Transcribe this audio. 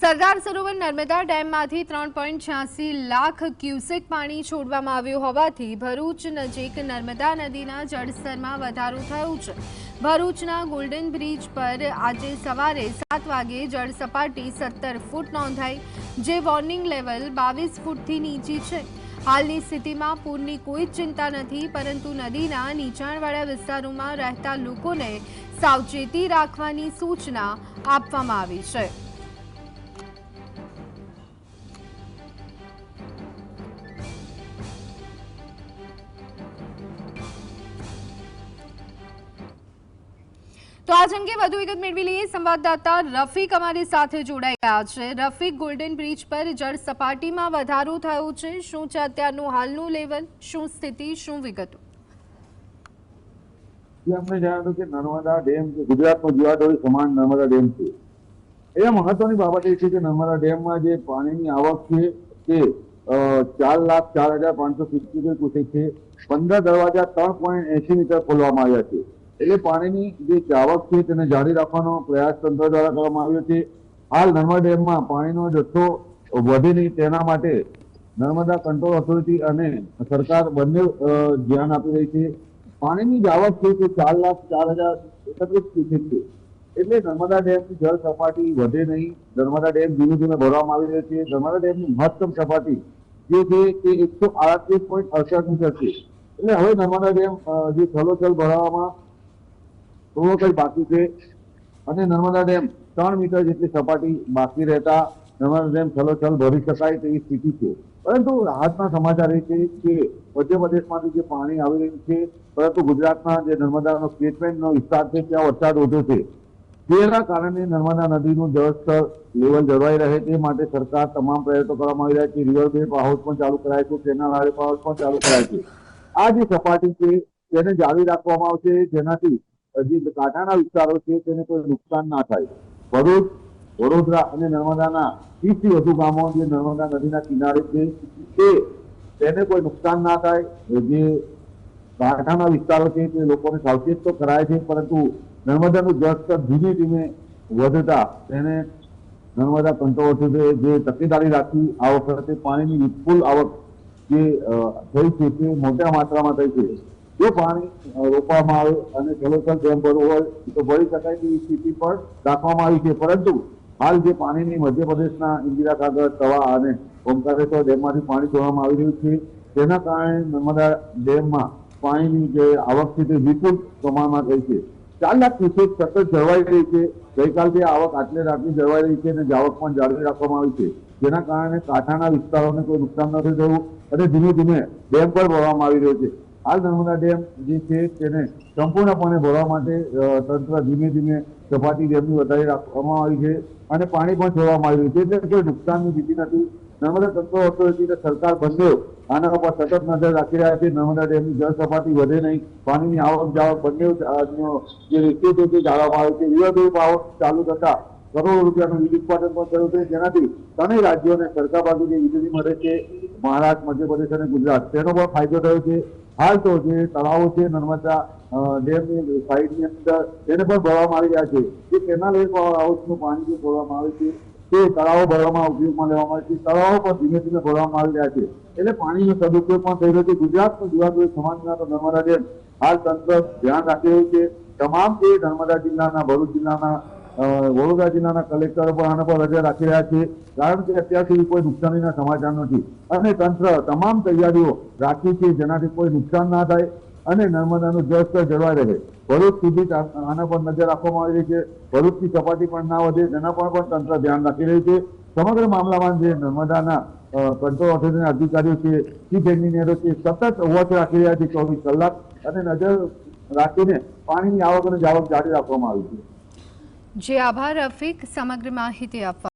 સરદાર સરોવર નર્મદા ડેમમાંથી ત્રણ પોઈન્ટ છ્યાસી લાખ ક્યુસેક પાણી છોડવામાં આવ્યું હોવાથી ભરૂચ નજીક નર્મદા નદીના જળસ્તરમાં વધારો થયો છે. ભરૂચના ગોલ્ડન બ્રિજ પર આજે સવારે સાત વાગે જળ સપાટી સત્તર ફૂટ નોંધાઈ, જે વોર્નિંગ લેવલ બાવીસ ફૂટથી નીચી છે. હાલની સ્થિતિમાં પૂરની કોઈ જ ચિંતા નથી, પરંતુ નદીના નીચાણવાળા વિસ્તારોમાં રહેતા લોકોને સાવચેતી રાખવાની સૂચના આપવામાં આવી છે. તો આ અંગે વધુ વિગત મેળવી લઈએ. સંવાદદાતા રફીક અમારી સાથે જોડાઈ ગયા છે. રફીક ગોલ્ડન બ્રિજ પર જળ સપાટીમાં વધારો થયો છે. શું છે અત્યારનું હાલનું લેવલ? શું સ્થિતિ? શું વિગતો? કે નર્મદા ડેમ જે ગુજરાતનો સમાન નર્મદા ડેમ છે. એ મહત્વની બાબત એ છે કે નર્મદા ડેમમાં જે પાણીની આવક છે તે ચાર લાખ ચાર હજાર પાંચસો સિત્તોતેર ક્યુસેક છે. પંદર દરવાજા ત્રણ પોઈન્ટ એસી મીટર ખોલવામાં આવ્યા છે. એટલે પાણીની જે ચાવક છે તેને જાળવી રાખવાનો પ્રયાસ તંત્ર દ્વારા કરવામાં આવ્યો છે. હાલ નર્મદા ડેમમાં પાણીનો જથ્થો વધે નહીં તેના માટે નર્મદા કંટ્રોલ ઓથોરિટી અને સરકાર બંને ધ્યાન આપી રહી છે. પાણીની જાવક છે તે ચાર લાખ ચાર હજાર એકત્રીસ ક્યુસેક છે. એટલે નર્મદા ડેમની જળ સપાટી વધે નહીં. નર્મદા ડેમ ધીમે ધીમે ભરવામાં આવી રહ્યો છે. નર્મદા ડેમની મહત્તમ સપાટી જે છે તે એકસો આડત્રીસ પોઈન્ટ અડસઠ મીટર છે. એટલે હવે નર્મદા ડેમ જે છલોછલ ભરાવામાં થોડો કઈ બાકી છે. અને નર્મદા ડેમ ત્રણ મીટર જેટલી સપાટી બાકી રહેતા નર્મદા ડેમ છલોછલ ભરી શકાય તેવી સ્થિતિ છે. પરંતુ રાહતના સમાચાર એ છે કે મધ્યપ્રદેશમાંથી જે પાણી આવી રહ્યું છે, પરંતુ ગુજરાતના જે નર્મદાનો સ્ટેટમેન્ટનો વિસ્તાર છે, ત્યાં વરસાદ ઓછો છે. તેના કારણે નર્મદા નદીનું જળસ્તર લેવલ જળવાઈ રહે તે માટે સરકાર તમામ પ્રયત્નો કરવામાં આવી રહ્યા છે. રિવર બેડ હાઉસ પણ ચાલુ કરાય છે, કેનાલ હાઉસ પણ ચાલુ કરાય છે. આ જે સપાટી છે, તેને જાળવી રાખવામાં આવશે જેનાથી જે કાંઠાના વિસ્તારો છે, તેને કોઈ નુકસાન ના થાય. ભરૂચ, વડોદરા અને નર્મદાના ત્રીસથી વધુ ગામો જે નર્મદા નદીના કિનારે છે, તે તેને કોઈ નુકસાન ના થાય. જે કાંઠાના વિસ્તારો છે, તે લોકોને સાવચેત તો કરાય છે, પરંતુ નર્મદાનું જળસ્તર ધીમે ધીમે વધતા તેને નર્મદા કંટ્રોલ જે તકેદારી રાખી આ વખતે પાણીની વિપુલ આવક જે થઈ છે, તે મોટા માત્રામાં થઈ છે. જો પાણી રોપવામાં આવે અને જલોસર ડેમ ભરવો હોય, તો ભરી શકાય તેવી સ્થિતિ પણ રાખવામાં આવી છે. પરંતુ હાલ જે પાણીની મધ્યપ્રદેશના ઇન્દિરા સાગર તવા અને ઓમકારેશ્વર ડેમમાંથી પાણી છોડવામાં આવી રહ્યું છે, તેના કારણે નર્મદા ડેમમાં પાણીની જે આવક છે તે વિપુલ પ્રમાણમાં થઈ છે. ચાર લાખ ક્યુસેક સતત જળવાઈ રહી છે. ગઈકાલથી આવક આટલે રાતની જળવાઈ રહી છે અને આવક પણ જાળવી રાખવામાં આવી છે. જેના કારણે કાંઠાના વિસ્તારોને કોઈ નુકસાન નથી થયું અને ધીમે ધીમે ડેમ પર ભરવામાં આવી રહ્યો છે. હાલ નર્મદા ડેમ જે છે તેને સંપૂર્ણપણે ભરવા માટે તંત્ર ધીમે ધીમે સપાટી ડેમની વધારી રાખવામાં આવી છે અને પાણી પણ છોડવામાં આવી રહ્યું છે. એટલે કોઈ નુકસાનની ભીતિ નથી. નર્મદા તંત્ર ઓથોરિટી અને સરકાર બંને આના ઉપર સતત નજર રાખી રહ્યા છે. નર્મદા ડેમની જળ સપાટી વધે નહીં. પાણીની આવક જાવક બંને જે રીતે છે તે જાળવવામાં આવે છે. રિવરબેડ આવક ચાલુ થતા કરોડો રૂપિયાનું વીજ ઉત્પાદન પણ થયું છે. જેનાથી ત્રણેય રાજ્યોને સરકાર બાજુ જે વીજળી મળે છે. મહારાષ્ટ્ર, મધ્યપ્રદેશ અને ગુજરાત. તેનો પણ ફાયદો થયો છે. હાલ તો જે તળાવો છે, નર્મદા ડેમની સાઈડની અંદર, તેને પણ ભરવામાં આવી રહ્યા છે. જે કેનાલ એક હાઉસનું પાણી જે ભરવામાં આવે છે, તે તળાવો ભરવામાં ઉપયોગમાં લેવામાં આવે છે. તળાવો પણ ધીમે ધીમે ભરવામાં આવી રહ્યા છે. એટલે પાણીનો સદુપયોગ પણ થઈ રહ્યો છે. ગુજરાતનું જીવાદોરી સમાજના તો નર્મદા ડેમ. હાલ તંત્ર ધ્યાન રાખી રહ્યું છે. તમામ જે નર્મદા જિલ્લાના, ભરૂચ જિલ્લાના વડોદરા જિલ્લાના કલેક્ટરો પણ આના પર નજર રાખી રહ્યા છે. કારણ કે અત્યાર સુધી કોઈ નુકસાનીના સમાચાર નથી. અને તંત્ર તમામ તૈયારીઓ રાખી છે જેનાથી કોઈ નુકસાન ના થાય અને નર્મદાનું જળસ્તર જળવાઈ રહે. ભરૂચ સુધી આના પર નજર રાખવામાં આવી રહી છે. ભરૂચની સપાટી પણ ના વધે, તેના પર પણ તંત્ર ધ્યાન રાખી રહ્યું છે. સમગ્ર મામલામાં જે નર્મદાના કંટ્રોલ ઓથોરિટીના અધિકારીઓ છે ચીફ એન્જિનિયરો છે, સતત વોચ રાખી રહ્યા છે ચોવીસ કલાક અને નજર રાખીને પાણીની આવક અને જાવક જાળવી રાખવામાં આવી છે. જે આભાર રફીક સમગ્ર માહિતી આપવા